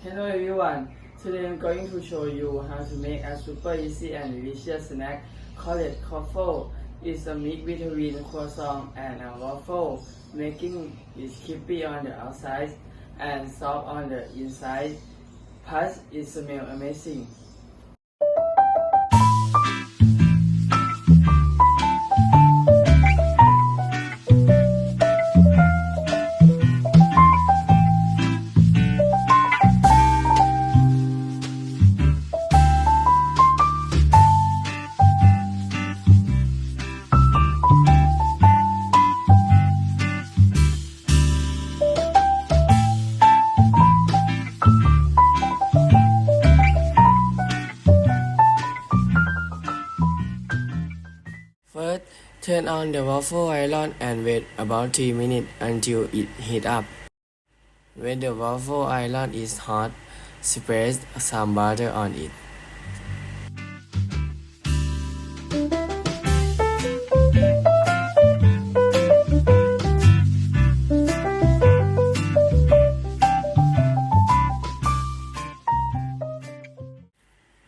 Hello everyone. Today I'm going to show you how to make a super easy and delicious snack called waffle. It's a mix between croissant and a waffle, making is crispy on the outside and soft on the inside. Plus, it smells amazing. Turn on the waffle iron and wait about 3 minutes until it heats up. When the waffle iron is hot, spread some butter on it.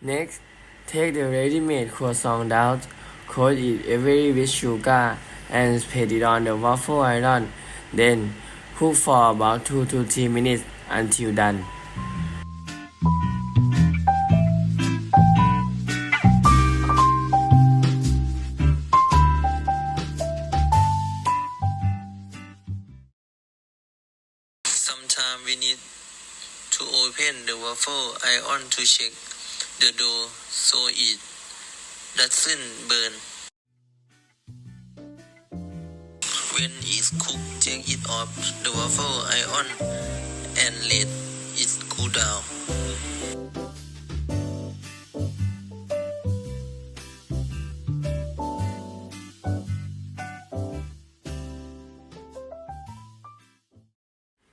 Next, take the ready-made croissant dough, coat it heavily with sugar, and spread it on the waffle iron. Then, cook for about 2 to 3 minutes until done. Sometimes we need to open the waffle iron to check the dough so it doesn't burn. When it's cooked, take it off the waffle iron and let it cool down.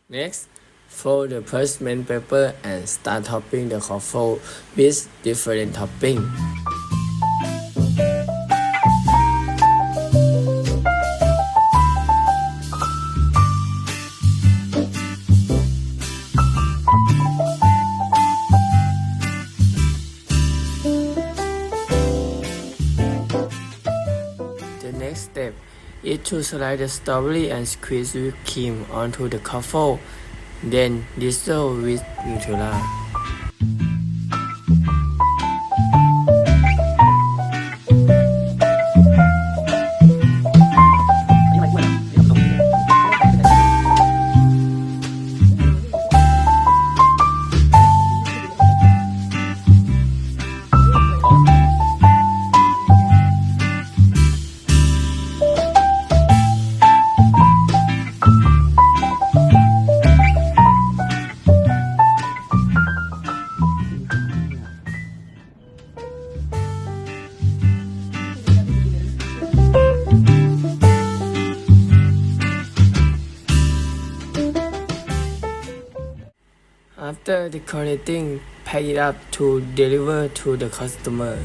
Next, fold the parchment paper and start topping the waffle with different toppings. Is to slide the and squeeze whipped cream onto the waffle. Then drizzle with Nutella. After the decorating, pack it up to deliver to the customer.